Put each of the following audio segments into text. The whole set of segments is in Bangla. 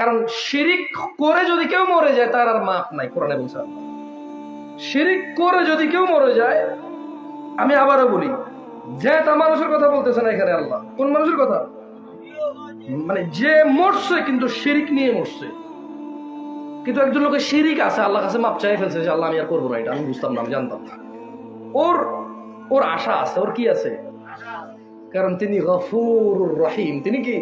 কারণ শিরিক করে যদি কেউ মরে যায়, তার আর মাপ নাই কোরআনে বলছে শিরিক করে যদি কেউ মরে যায়, আমি আবারও বলি, যে তা মানুষের কথা বলতেছে না এখানে আল্লাহ, কোন মানুষের কথা? মানে যে মরছে কিন্তু শিরিক নিয়ে মরছে। কিন্তু একজন লোকের শিরিক আছে আল্লাহ কাছে মাপ চাই ফেলছে যে, আল্লাহ, আমি আর করব না এটা, আমি বুঝতাম না, আমি জানতাম না। ওর ওর আশা আছে, ওর কি আছে? কারণ তিনি গফুর রহিম। তিনি কি?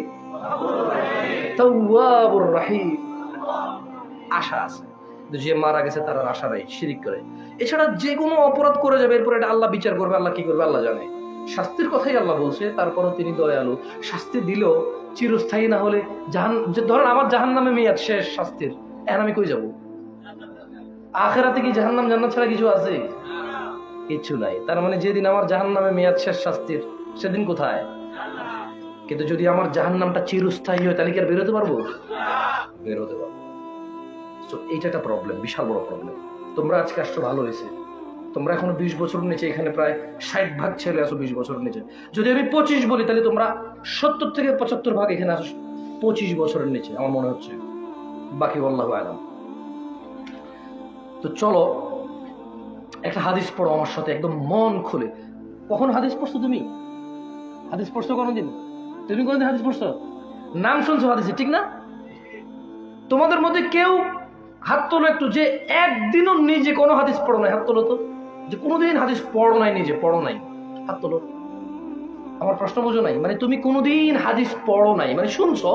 আশা আছে। যে মারা গেছে তার আশা নাই, শিরিক করে। এছাড়া যে কোনো অপরাধ করে যাবে, এরপর এটা আল্লাহ বিচার করবে, আল্লাহ কি করবে, আল্লাহ জানে। শাস্তির কথাই আল্লাহ বলছে, তারপরও তিনি দয়ালু। শাস্তি দিল চিরস্থায়ী না হলে জাহান ধরেন আমার জাহান নামে মেয়াদ শেষ, শাস্তির। এখন আমি কই যাব? আখেরাতে কি জাহান্নাম, জান্নাত ছাড়া কিছু আছে? কিছু নাই। তার মানে যেদিন আমার জাহান নামে মেয়াদ শেষ, শাস্তির, সেদিন কোথায়? কিন্তু যদি আমার জাহান নামটা চিরস্থায়ী হয়, তাহলে কি আর বেরোতে পারব? বেরোতে পারব। তো এইটা একটা প্রবলেম বিশাল বড় প্রবলেম তোমরা আজকে আসছো, ভালো হয়েছে। তোমরা এখনও বিশ বছর নিচে, এখানে প্রায় ষাট ভাগ ছেলে আসো বিশ বছর নিচে। যদি আমি পঁচিশ বলি, তাহলে তোমরা সত্তর থেকে পঁচাত্তর ভাগ এখানে আসো পঁচিশ বছরের নিচে, আমার মনে হচ্ছে। বাকি আল্লাহ আলাম। তো চলো, একটা হাদিস পড়ো আমার সাথে, একদম মন খুলে। কখন হাদিস পড়ছো তুমি? হাদিস পড়ছো কোনোদিন? তুমি কোনদিন হাদিস পড়ছো? নাম শুনছো হাদিসে, ঠিক না? তোমাদের মধ্যে কেউ হাত তোলো একটু যে একদিনও নিজে কোনো হাদিস পড়ো নাই, হাত তোলো তো। যে কোনোদিন হাদিস পড়ো নাই, নিজে পড়ো নাই। হাত তোলো। আমার প্রশ্ন বোঝো নাই? মানে তুমি কোনোদিন হাদিস পড়ো নাই? মানে শুনছো?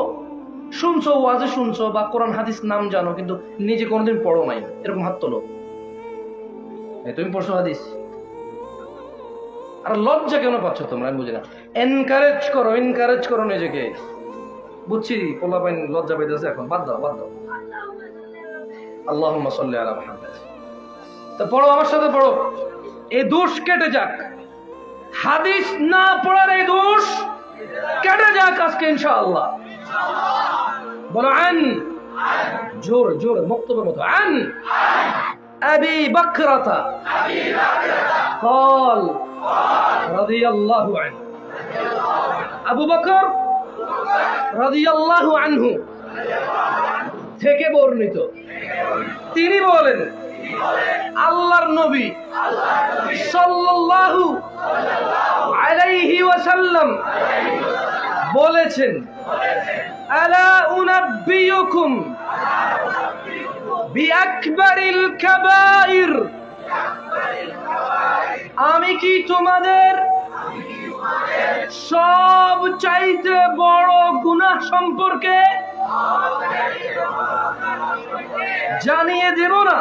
শুনছো, ওয়াজে শুনছো বা কোরআন, হাদিস, নাম জানো, কিন্তু নিজে কোনোদিন পড়ো নাই। এরকম হাত তোলো। তুমি পড়ছো হাদিস। আর লজ্জা কেন পাচ্ছ তোমরা আমি বুঝি না এনকারেজ করো এনকারেজ করো নিজেকে বুঝছি পোলা পাইন লজ্জা পাইতেছে এখন বাদ দাও বাদ দাও আল্লাহ সাল্লি আলা মুহাম্মাদ তো পড়ো আমার সাথে পড়ো এই দোষ কেটে যাক হাদিস না পড়ার এই দোষ কেটে যাক আজকে ইনশাআল্লাহ বলো আন জোর জোর বক্তব্যের মতো আন أبي بكرة قال رضي الله রাদিয়াল্লাহু আবু বকর রাদিয়াল্লাহু আনহু থেকে বর্ণিত। তিনি বলেন, আল্লাহর নবী সাল্লাল্লাহু আলাইহি ওয়াসাল্লাম বলেছেন, আলা উনাব্বিয়ুকুম বিআকবারিল কাবাইর? আমি কি তোমাদের সব চাইতে বড় গুনাহ সম্পর্কে জানিয়ে দেব না?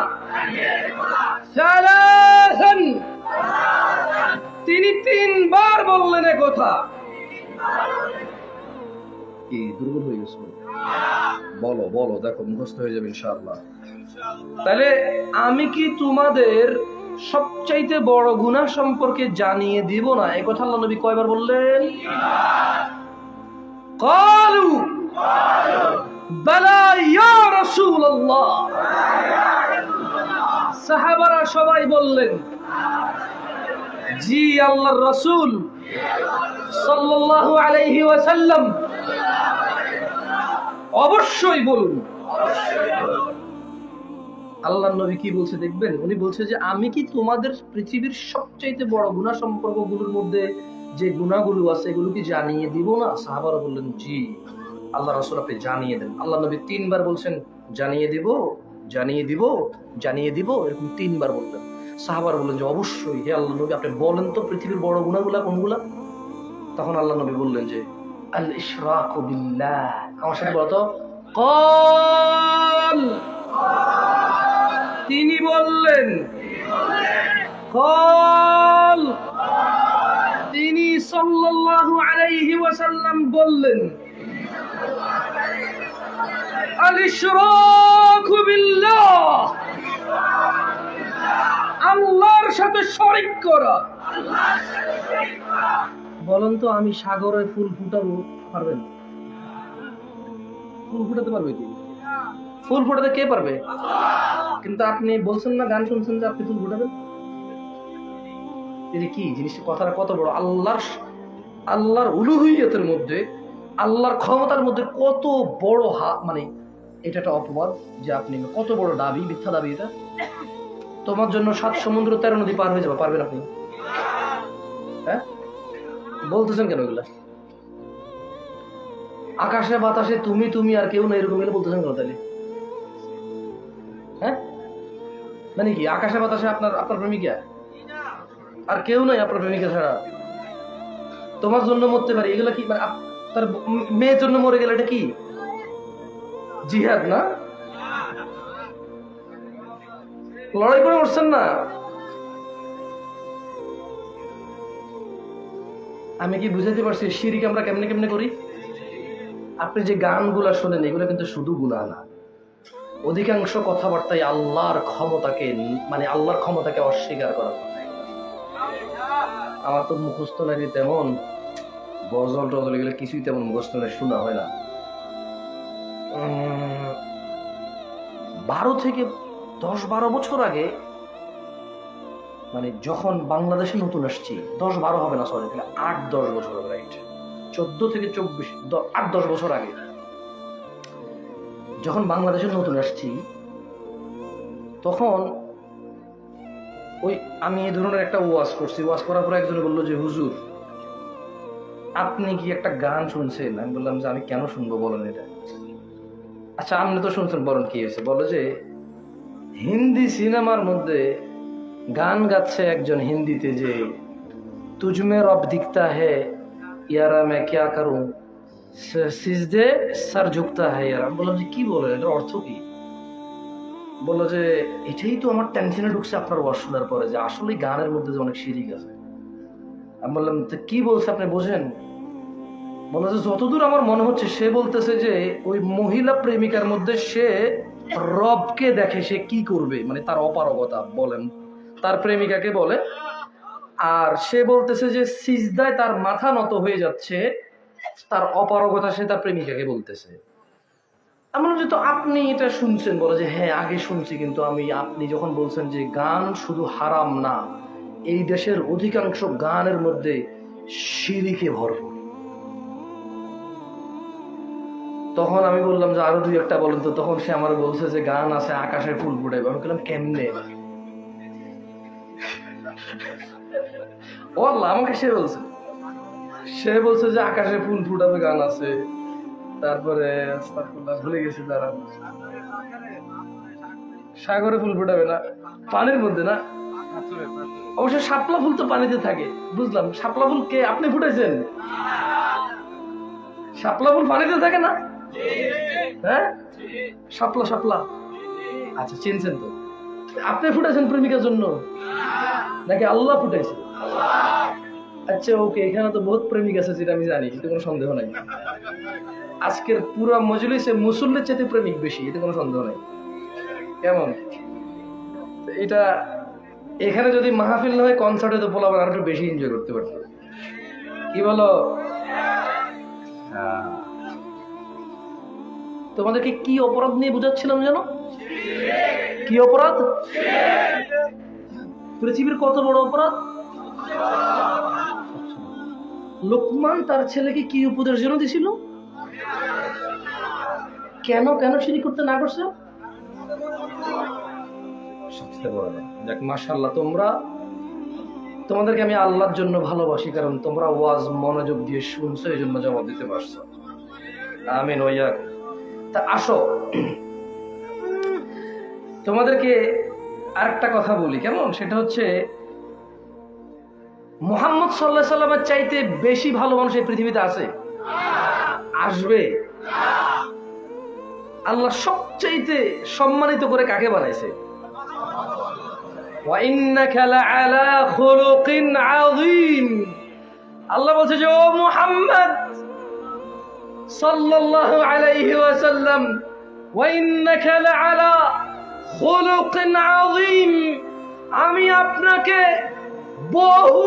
তিনি তিনবার বললেন কথা। কি দুর্বল হয়ে গেছে বলো বলো, দেখো, মুখস্থ হয়ে যাবে ইনশাআল্লাহ। তাহলে আমি কি তোমাদের সবচাইতে বড় গুনাহ সম্পর্কে জানিয়ে দিব না? এই কথা আল্লাহ নবী কয়বার বললেন? কালু, বালা ইয়া রাসূলুল্লাহ। সাহাবারা সবাই বললেন, জি আল্লাহর রাসূল সাল্লাল্লাহু আলাইহি ওয়াসাল্লাম। অবশ্যই বলুন। আল্লাহ নবী কি বলছে দেখবেন? উনি বলছে যে, আমি কি তোমাদের পৃথিবীর সবচাইতে বড় গুণা সম্পর্কগুলোর মধ্যে যে গুণাগুলো আছে, এগুলো কি জানিয়ে দিব না? সাহাবারা বললেন, জি। আল্লাহ রসুল আপনি জানিয়ে দেন। আল্লাহ নবী তিনবার বলছেন, জানিয়ে দিব জানিয়ে দিব জানিয়ে দিব, এরকম তিনবার বললেন। সাহাবার বললেন যে, অবশ্যই। হে আল্লাহ নবী, আপনি বলেন তো পৃথিবীর বড় গুণাগুলা কোনগুলা? তখন আল্লাহ নবী বললেন যে আল ইশরাকু বিল্লাহ। আমার সাথে বলতো কল! তিনি বললেন তিনি সাল্লাল্লাহু আলাইহি ওয়াসাল্লাম বললেন আল্লাহর সাথে শরীক করা। বলেন তো, আমি সাগরে ফুল ফুটাবো, পারবেন? ফুল ফুটাতে পারবে কি? ফুল ফুটাতে কে পারবে? কিন্তু আপনি বলছেন না, গান শুনছেন যে আপনি ফুল ফুটাবেন। এটা কি জিনিসটা, কথাটা কত বড়। আল্লাহর আল্লাহর উলুহিয়তের মধ্যে, আল্লাহর ক্ষমতার মধ্যে কত বড় হা মানে এটা একটা অপবাদ যে আপনি কত বড় দাবি, মিথ্যা দাবি এটা। তোমার জন্য সাত সমুদ্র, তেরো নদী পার হয়ে যাবে, পারবেন আপনি। হ্যাঁ? বলতেছেন কেন এগুলা? আকাশে বাতাসে তুমি তুমি আর কেউ না এরকম এগুলো বলতেছেন কেন তাহলে? হ্যাঁ? মানে কি আকাশে বাতাসে আপনার আপনার প্রেমিকা আর কেউ নাই আপনার প্রেমিকা ছাড়া? তোমার জন্য মরতে পারি, এগুলো কি মানে তার মেয়ের জন্য মরে গেলে এটা কি? জিহাদ না? লড়াই করে মরছেন না? আমি কি বুঝাতে পারছি, শিরিক আমরা কেমনে কেমনে করি? আপনি যে গানগুলা শোনেন, এগুলো কিন্তু শুধু গুণা না। অধিকাংশ কথাবার্তায় আল্লাহর ক্ষমতাকে মানে আল্লাহর ক্ষমতাকে অস্বীকার করা আমার তো মুখস্থ নাকি তেমন, গজল টজল এগুলো কিছুই তেমন মুখস্থ নাই শোনা হয় না। বারো থেকে দশ বারো বছর আগে মানে যখন বাংলাদেশে নতুন আসছি, দশ বারো হবে না সরি আট দশ বছর রাইট চোদ্দ থেকে চব্বিশ আট, দশ বছর আগে, যখন বাংলাদেশে নতুন আসছি, তখন ওই আমি এই ধরনের একটা ওয়াজ করছি। ওয়াজ করার পর একজন বলল যে, হুজুর, আপনি কি একটা গান শুনছেন? আমি বললাম যে, আমি কেন শুনব বলেন এটা? আচ্ছা আপনি তো শুনছেন, বলেন কি হয়েছে? বলো যে, হিন্দি সিনেমার মধ্যে গান গাচ্ছে একজন হিন্দিতে যে, তুজমে রব দিখতা হে ইয়ারা মে ক্যা করুন সিজদে সার ঝুঁকতা হে ইয়ারা। আমি বললাম যে, কি বলেন এটার অর্থ কি? বলল যে, এটাই তো আমার টেনশনে ঢুকছে আপনার ওয়াজ শোনার পরে, যে আসলে গানের মধ্যে যে অনেক শিরিক আছে। আমি বললাম, তো কি বলছে আপনি, বোঝেন? বলল যে, যতদূর আমার মনে হচ্ছে, সে বলতেছে যে, ওই মহিলা প্রেমিকার মধ্যে সে রবকে দেখে সে কি করবে? মানে তার অপারগতা বলেন। তার প্রেমিকাকে বলে আর সে বলতেছে যে সিজদায় তার মাথা নত হয়ে যাচ্ছে, তার অপারগতা সে তার প্রেমিকাকে বলতেছে। আমি বললাম যে তো আপনি এটা শুনছেন বলে যে হ্যাঁ আগে শুনছি, কিন্তু আমি, আপনি যখন বলছেন যে গান শুধু হারাম না, এই দেশের অধিকাংশ গানের মধ্যে শিরিকে ভরপুর। তখন আমি বললাম যে আরও দুই একটা বলেন তো, তখন সে আমার বলছে যে গান আছে আকাশে ফুল ফুটাইবে। আমি বললাম, কেমনে? ও আমাকে সে বলছে। সে বলছে যে আকাশে ফুল ফুটাবে গান আছে। তারপরে ভুলে গেছি তারা। সাগরে ফুল ফুটাবে না, পানির মধ্যে না? অবশ্য শাপলা ফুল তো পানিতে থাকে, বুঝলাম। শাপলা ফুল কে? আপনি ফুটাইছেন শাপলা ফুল পানিতে থাকে না? হ্যাঁ? শাপলা শাপলা। আচ্ছা চিনছেন তো? আপনি ফুটাইছেন প্রেমিকার জন্য? নাকি আল্লাহ ফুটাইছে আচ্ছা ওকে, এখানে তো বহুত প্রেমিক আছে যেটা আমি জানি, এতে কোনো সন্দেহ নাই। আজকের পুরো মজলিসে মুসল্লির চেতে প্রেমিক বেশি, এতে কোনো সন্দেহ নাই। কেমন? এটা, এখানে যদি মাহফিল না হয় কনসার্টে তো বলাবার আরও একটু বেশি এনজয় করতে পারতো কি বলো। তোমাদেরকে কি অপরাধ নিয়ে বুঝাচ্ছিলাম জানো? কি অপরাধ? পৃথিবীর কত বড় অপরাধ? লোকমান তার ছেলেকে কি উপদেশ জন্য দিছিল? কেন কেন সিঁড়ি করতে না করছে। দেখ মাশাল্লাহ তোমরা, তোমাদেরকে আমি আল্লাহর জন্য ভালোবাসি, কারণ তোমরা ওয়াজ, মনোযোগ দিয়ে শুনছো, এই জন্য জবাব দিতে পারছ। আমিন ওইয়া তা আসো। তোমাদেরকে আরেকটা কথা বলি, কেমন? সেটা হচ্ছে মোহাম্মদ সাল্লাহ সাল্লামের চাইতে বেশি ভালো মানুষ এই পৃথিবীতে আছে? আসবে। আল্লাহ সবচাইতে সম্মানিত করে কাকে বানাইছে? আল্লাহ বলছে যে, ও মুহাম্মদ সাল্লাল্লাহু আলাইহি ওয়াসাল্লাম ওয়াইন্নাকা লাআলা খুলুকিন আযীম। আমি আপনাকে বহু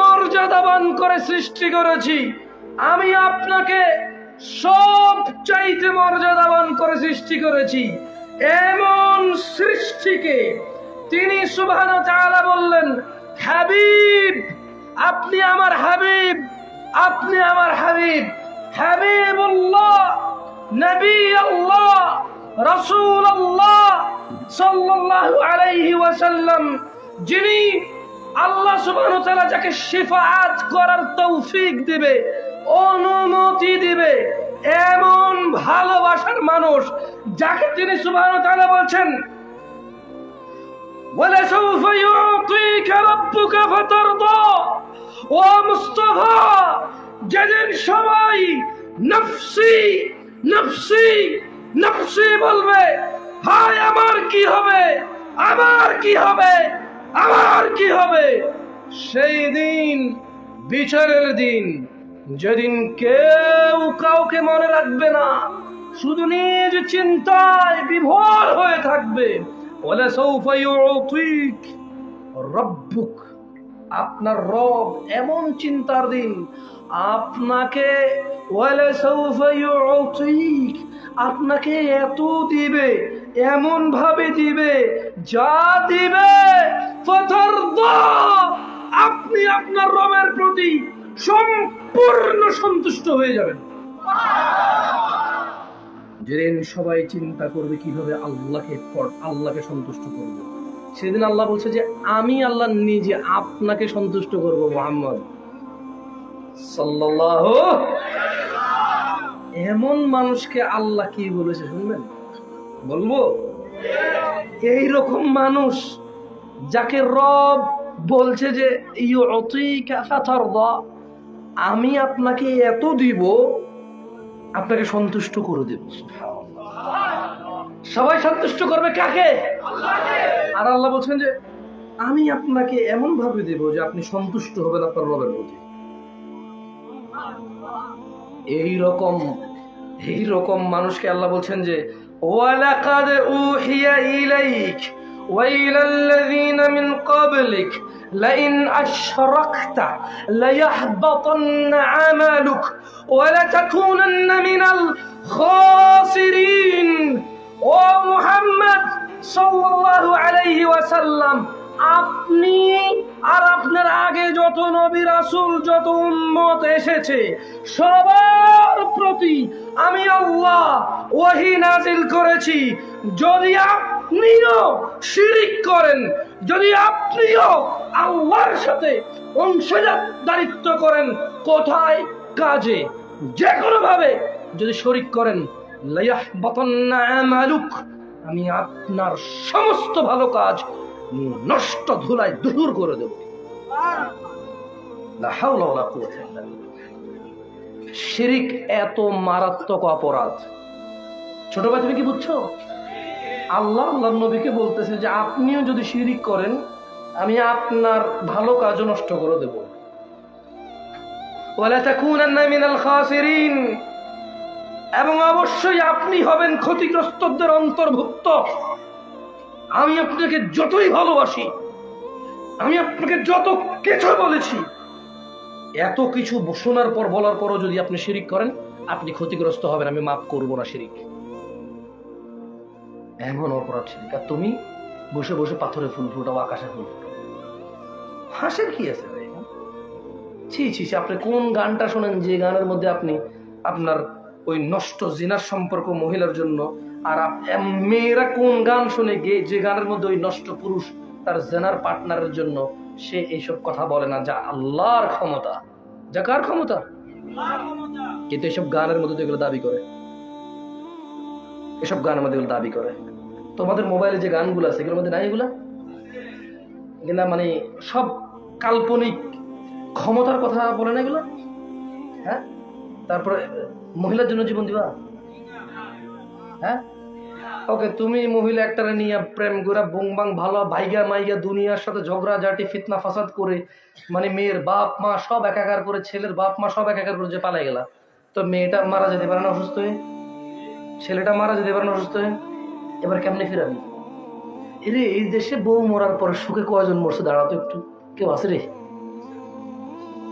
মর্যাদাবান করে সৃষ্টি করেছি। আমি আপনাকে সব চাইতে মর্যাদাবান করে সৃষ্টি করেছি। এমন সৃষ্টিকে তিনি সুবহান তাআলা বললেন, হাবিব, আপনি আমার হাবিব, আপনি আমার হাবিব। হাবিবুল্লাহ নবী আল্লাহ রাসূলুল্লাহ সাল্লাল্লাহু আলাইহি ওয়াসাল্লাম, যিনি আল্লাহ সুবহানাহু ওয়া তাআলা যাকে শিফাআত করার তৌফিক দিবে অনুমতি দিবে এমন ভালোবাসার মানুষ যাকে তিনি সুবহানাহু ওয়া তাআলা বলছেন ولسوف يعطيك ربك فترضى ও মুস্তফা যেদিন সবাই নফসি নফসি নফসি বলবে হায় আমার কি হবে আমার কি হবে আমার কি হবে? সেই দিন, বিচারের দিন। যেদিন কেউ কাউকে মনে রাখবে না, শুধু নিজ চিন্তায় বিভোর হয়ে থাকবে। বলে রব্বুক, আপনার রব এমন চিন্তার দিন। আপনাকে আপনাকে এত দিবে এমন ভাবে দিবে, যা দিবে আপনি আপনার রবের প্রতি সম্পূর্ণ সন্তুষ্ট হয়ে যাবেন। যেদিন সবাই চিন্তা করবে কীভাবে আল্লাহকে আল্লাহকে সন্তুষ্ট করবে। সেদিন আল্লাহ বলছে যে, আমি আল্লাহ নিজে আপনাকে সন্তুষ্ট করব, মোহাম্মদ। সাল্লাল্লাহু এমন মানুষকে আল্লাহ কি বলেছে শুনবেন? বলব? এই রকম মানুষ যাকে রব বলছে যে ফাতারদা আমি আপনাকে এত দিব, আপনাকে সন্তুষ্ট করে দেব। সবাই সন্তুষ্ট করবে কাকে? আর আল্লাহ বলছেন যে, আমি আপনাকে এমন ভাবে দেব যে আপনি সন্তুষ্ট হবেন আপনার রবের প্রতি। এই রকম এই রকম মানুষকে আল্লাহ বলছেন যে ওয়ালাকাদ উহিয়া ইলাইক وإلى الذين من قبلك لئن أشركت ليحبطن عملك ولتكونن من الخاسرين ও মুহাম্মদ সাল্লাল্লাহু আলাইহি ওয়াসাল্লাম আপনি আর আপনার আগে যত নবী রাসূল যত উম্মত এসেছে সবার প্রতি আমি আল্লাহ ওহী নাজিল করেছি। যদি আপনিও শিরিক করেন, যদি আপনিও আল্লাহর সাথে অংশীদারিত্ব করেন, কোথায়? কাজে। যে কোনো ভাবে যদি শরিক করেন, লায়াহবাতান্না আমালুক, আমি আপনার সমস্ত ভালো কাজ নষ্ট ধুলায় দূর করে দেব। শিরিক এত মারাত্মক অপরাধ। ছোট ভাই, তুমি কি বুঝছ? আল্লাহ আল্লাহ নবীকে বলতেছে যে, আপনিও যদি শিরিক করেন, আমি আপনার ভালো কাজও নষ্ট করে দেব। এবং অবশ্যই আপনি হবেন ক্ষতিগ্রস্তদের অন্তর্ভুক্ত। আমি আপনাকে যতই ভালোবাসি, আমি আপনাকে যত কিছু বলেছি, এত কিছু শোনার পর, বলার পরও যদি আপনি শিরিক করেন, আপনি ক্ষতিগ্রস্ত হবেন, আমি মাফ করব না শিরিক। এমন অপরাধ শিরিক আর তুমি বসে বসে পাথরে ফুল ফুটাও আকাশে ফুল ফুটাও। হাসের কি আছে ছি ছি ছি, আপনি কোন গানটা শোনেন যে গানের মধ্যে আপনি আপনার ওই নষ্ট জিনার সম্পর্ক মহিলার জন্য আর মেয়েরা কোন গান শুনে গে যে গানের মধ্যে ওই নষ্ট পুরুষ তার জেনার পার্টনারের জন্য সে এইসব কথা বলে না। যা আল্লাহর ক্ষমতা। যা কার ক্ষমতা? কিন্তু এসব গানের মধ্যে যেগুলো দাবি করে। এসব গান আমাদের দাবি করে। তোমাদের মোবাইলে যে গানগুলো আছে, এগুলোর মধ্যে নাই এগুলা? এগুলা মানে সব কাল্পনিক ক্ষমতার কথা বলে না এগুলো? হ্যাঁ? তারপরে মহিলার জন্য জীবন দিবা? হ্যাঁ? ওকে, তুমি মহিলা একটারে নিয়ে প্রেম করে বুংবাং ভালো ভাইগা মাইগা দুনিয়ার সাথে ঝগড়া জাটি ফিতনা, ফাসাদ করে মানে মেয়ের বাপ, মা সব একাকার করে, ছেলের বাপ, মা সব একাকার করে যে পালাই গেলা। তো মেয়েটা মারা যেতে পারে না অসুস্থ হয়ে? ছেলেটা মারা যেতে এবার না অসুস্থ হয়ে। এবার কেমনে ফিরাবি? এরে, এই দেশে বউ মরার পর সুখে কয়জন মরছে? দাঁড়াতো একটু। কেউ আছে রে?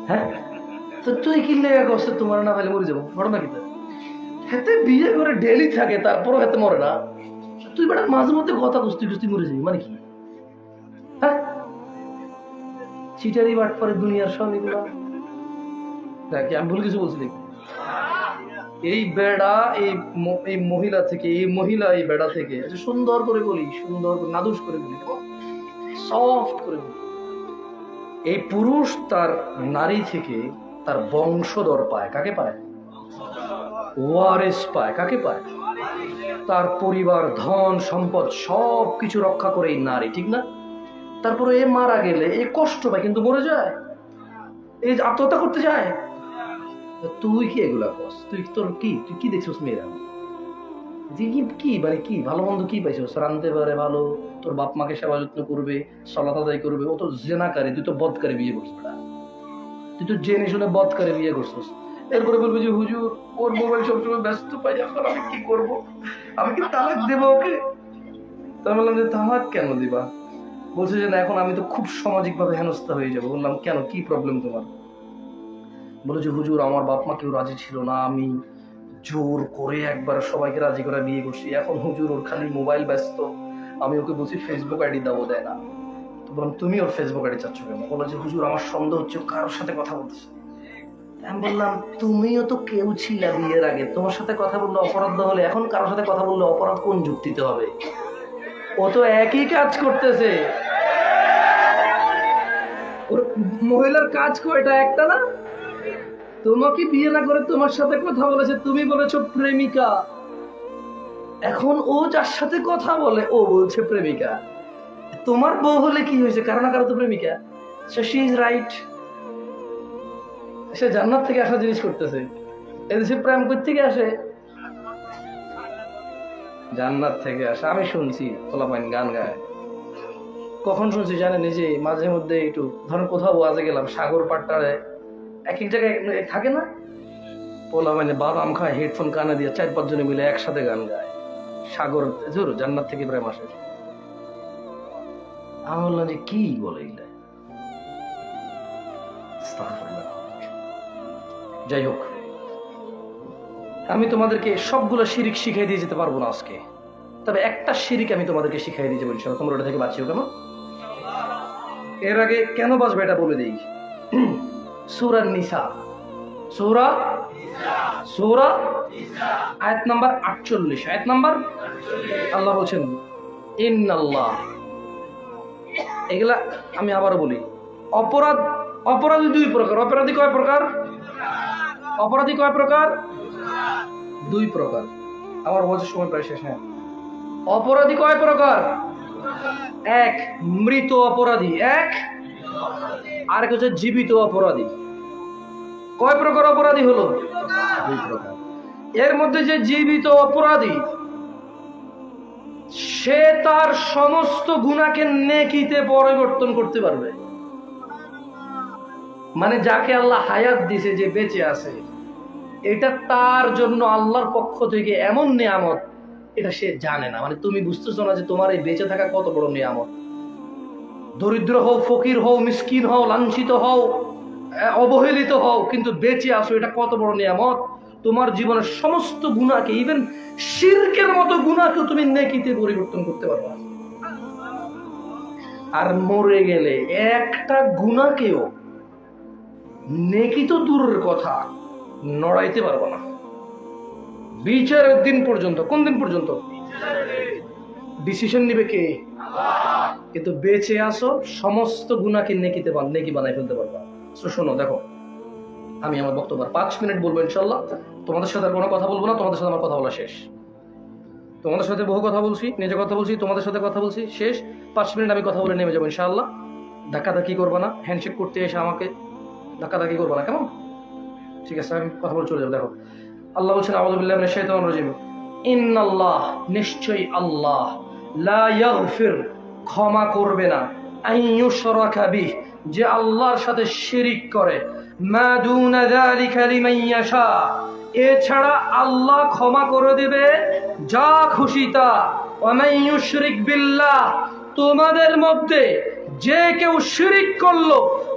হ্যাঁ? তো তুই কি লেগে করছে তোমার না ফেলে মরে যাব। ঘটনা কি হাতে বিয়ে করে ডেলি থাকে, তারপরও হাতে মরে না। তুই বেটা মাঝে মধ্যে কথা কুস্তি কুস্তি মরে যাবি মানে কি? হ্যাঁ? চিটারি বাট পরে দুনিয়ার সব এগুলো আমি ভুল কিছু বলছি, দেখি। এই বেড়া, এই এই মহিলা থেকে, এই মহিলা এই বেড়া থেকে সুন্দর করে বলি, সুন্দর নাদুস করে বলি সফট করে বলি। এই পুরুষ তার নারী থেকে তার বংশধর পায়, কাকে পায়? ওয়ারিস পায়, কাকে পায়? তার পরিবার, ধন, সম্পদ সব কিছু রক্ষা করে এই নারী, ঠিক না? তারপরে এ মারা গেলে, এ কষ্ট পায়, কিন্তু মরে যায়? এই আত্মহত্যা করতে যায়? তুই কি এগুলা কস তুই তোর কি তুই কি দেখছিস মেয়েরা? যে কি কি মানে কি? ভালো মন্দ কি পাইছিস? রানতে পারে ভালো, তোর বাপ মাকে সেবা যত্ন করবে, সলাত আদায় করবে, ও তো জেনাকারী, তুই তো বদকারে বিয়ে করছিস। তুই তো জেনে শুনে বদকারে বিয়ে করছিস। এরপরে বলবি যে, হুজুর, ওর মোবাইল সবসময় ব্যস্ত পাই এখন আমি কি করব? আমি কি তালাক দেব ওকে? তো বললাম যে, তালাক কেন দিবা? বলছে যে, না, এখন আমি তো খুব সামাজিক ভাবে হেনস্থা হয়ে যাব। বললাম, কেন? কি প্রবলেম তোমার? বলে যে, হুজুর, আমার বাপ মা কেউ রাজি ছিল না। আমি জোর করে একবার সবাইকে রাজি করে বিয়ে করছি। এখন হুজুর ওর খালি মোবাইল ব্যস্ত। আমি ওকে বলছি ফেসবুক আইডি দাও দেয় না। তো বললাম, তুমি ওর ফেসবুক আইডি চাচ্ছ কেন? বলে যে, হুজুর, আমার সন্দেহ হচ্ছে কারোর সাথে কথা বলতেছে আমি বললাম, তুমিও তো কেউ ছিলে বিয়ের আগে। তোমার সাথে কথা বললে অপরাধ হলে এখন কারোর সাথে কথা বললে অপরাধ কোন যুক্তিতে হবে? ও তো একই কাজ করতেছে। ওর মহিলার কাজ কয়টা? একটা না? তোমাকে বিয়ে না করে তোমার সাথে কথা বলেছে, তুমি বলেছ প্রেমিকা। এখন ও যার সাথে কথা বলে, ও বলছে প্রেমিকা। তোমার বউ হলে কি হয়েছে? কারও না কারও তো প্রেমিকা। রাইট সে জান্নাত থেকে আসা জিনিস করতেছে। এদেশে প্রেম থেকে আসে। জান্নাত থেকে আসে। আমি শুনছি, পোলাপাইন গান গায়। কখন শুনছি জানেন, এই যে মাঝে মধ্যে একটু ধরেন কোথাও ওয়াজে গেলাম, সাগর পাট্টারে এক এক জায়গায় থাকে না? পোলা মানে বাদাম খায়, হেডফোন কানে দিয়ে চার পাঁচ জনে মিলে একসাথে গান গায়। সাগর জোর জান্নাত থেকে প্রেম আসে আমি বললাম যে কি বলে যাই হোক, আমি তোমাদেরকে সবগুলো শিরিক শিখিয়ে দিয়ে যেতে পারব না আজকে। তবে একটা শিরিক আমি তোমাদেরকে শিখিয়ে দিয়ে যাব তোমরা ওটা থেকে বাঁচিও কেন? এর আগে কেন বাঁচবে এটা বলে দিই। সুরা নিসা। সুরা? সুরা? আয়াত নাম্বার আটচল্লিশ। আয়াত নাম্বার আল্লাহ বলছেন, ইন্নাল্লাহ। এগুলা আমি আবারও বলি। অপরাধ, অপরাধী দুই প্রকার। অপরাধী কয় প্রকার? অপরাধী কয় প্রকার? দুই প্রকার। আমার বছর সময় প্রায় শেষ হ্যাঁ অপরাধী কয় প্রকার? এক, মৃত অপরাধী। এক আর এক হচ্ছে জীবিত অপরাধী। কয় প্রকার অপরাধী হলো? দুই প্রকার। এর মধ্যে যে জীবিত অপরাধী সে তার সমস্ত গুণাকে নেকিতে পরিবর্তন করতে পারবে। মানে যাকে আল্লাহ হায়াত দিছে যে বেঁচে আছে এটা তার জন্য আল্লাহর পক্ষ থেকে এমন নিয়ামত এটা সে জানে না। মানে তুমি বুঝতেছো না যে তোমার এই বেঁচে থাকা কত বড় নিয়ামত। দরিদ্র হও, ফকির হও, মিসকিন হও, লাঞ্ছিত হও অবহেলিত হও, কিন্তু বেঁচে আসো, এটা কত বড় নিয়ামত? তোমার জীবনের সমস্ত গুণাকে ইভেন শিরকের মতো গুণাকে তুমি নেকিতে পরিবর্তন করতে পারবে। আর মরে গেলে একটা গুণাকেও নেকি তো দূরের কথা, নড়াইতে পারব না। বিচারের দিন পর্যন্ত, কোন দিন পর্যন্ত? ডিসিশন নিবে কে? কিন্তু বেঁচে আসো, সমস্ত গুণাকে নেকিতে নেকি বানাই ফেলতে পারবা। শোনো, দেখো, আমি আমার বক্তব্য পাঁচ মিনিট বলব ইনশাল্লাহ তোমাদের সাথে আর কোনো কথা বলব না, তোমাদের সাথে আমার কথা বলা শেষ। তোমাদের সাথে বহু কথা বলছি, নিজে কথা বলছি, তোমাদের সাথে কথা বলছি, শেষ। পাঁচ মিনিট আমি কথা বলে নেমে যাব ইনশাআল্লাহ। ধাক্কাধাক্কি করবা না হ্যান্ডশেক করতে এসে আমাকে ধাক্কাধাক্কি করবা না, কেমন? ঠিক আছে, আমি কথা বলে চলে যাব, দেখো। আল্লাহ বলছেন আউযুবিল্লাহি মিনাশ শাইতানির রাজিম। নিশ্চয়ই আল্লাহ ক্ষমা করবে না। যে আল্লাহর সাথে শিরিক করে। এছাড়া আল্লাহ ক্ষমা করে দেবে, যা খুশি তা। বিল্লাহ, তোমাদের মধ্যে যে কেউ শিরিক করল,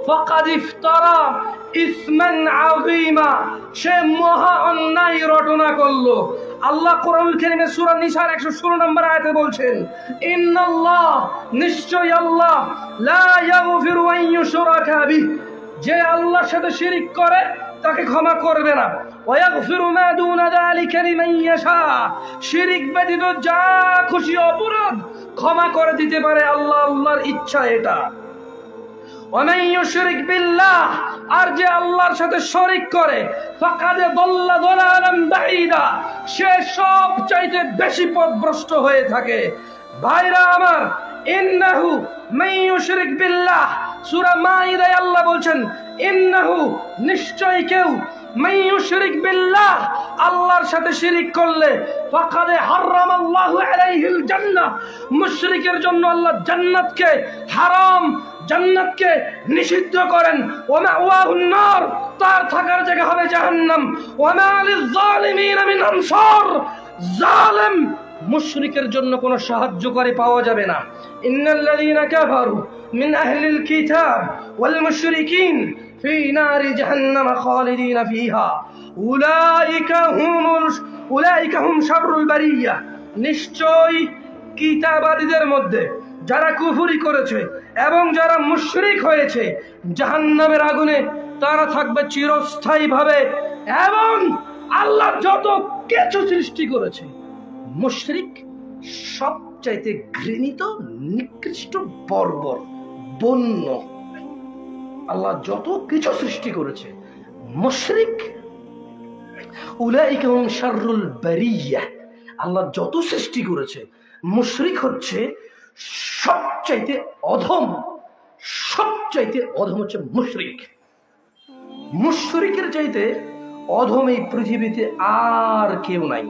ফাকাদ ইফতারা ইসমান আযীমা, সে মহা অন্যায় রটনা করল। আল্লাহ কোরআনুল কারীমে সূরা নিসার 116 নম্বর আয়াতে বলছেন, ইন্নাল্লাহ নিশ্চয় আল্লাহ, লা ইয়াগফিরু আন ইউশরাকা বিহ। যে আল্লাহর সাথে শিরিক করে, তাকে ক্ষমা করবে না। ওয়াগফিরু মা দুনা যালিকা লিমান ইয়াশা। শিরিক ব্যতীত যা খুশি অপরাধ ক্ষমা করে দিতে পারে আল্লাহ। আল্লাহর ইচ্ছা এটা। আর যে আল্লাহর সাথে শরিক করে সে সব চাইতে বেশি পথভ্রষ্ট হয়ে থাকে। ভাইরা আমার ইন্নাহু ইউশরিক বিল্লাহ। সূরা মাইদায় আল্লাহ বলছেন, ইন্নাহু নিশ্চয় কেউ ইউশরিক বিল্লাহ, আল্লাহর সাথে শিরিক করলে ফাকাদে হারামাল্লাহু আলাইহিল জান্নাহ। মুশরিকের জন্য আল্লাহ জান্নাতকে, হারাম জান্নাতকে নিষিদ্ধ করেন। ওমা ওয়াহুন নার তার থাকার জায়গা হবে জাহান্নাম। ওমা লিল জালিমিন মিন আনসার, জালেম মুশরিকের জন্য কোনো সাহায্যকারী পাওয়া যাবে না। ইন্নাল্লাযীনা কাফারু মিন আহলিল কিতাব ওয়াল মুশরিকিন ফি নারি জাহান্নাম খালিদিন ফিহা। উলাইকা হুমুল, উলাইকা হুম শাররুল বারিয়া। নিশ্চয় কিতাবাদীদের মধ্যে যারা কুফুরি করেছে এবং যারা মুশরিক হয়েছে, জাহান্নামের আগুনে তারা থাকবে চিরস্থায়ী ভাবে এবং আল্লাহ যত কিছু সৃষ্টি করেছে মুশরিক সবচাইতে ঘৃণিত, নিকৃষ্ট, বর্বর, বন্য। আল্লাহ যত কিছু সৃষ্টি করেছে, মুশরিক উলাইকা হুম শাররুল বারিয়া। আল্লাহ যত সৃষ্টি করেছে, মুশরিক হচ্ছে সবচাইতে অধম সবচাইতে অধম হচ্ছে মুশরিক। মুশরিকের চাইতে অধম এই পৃথিবীতে আর কেউ নাই।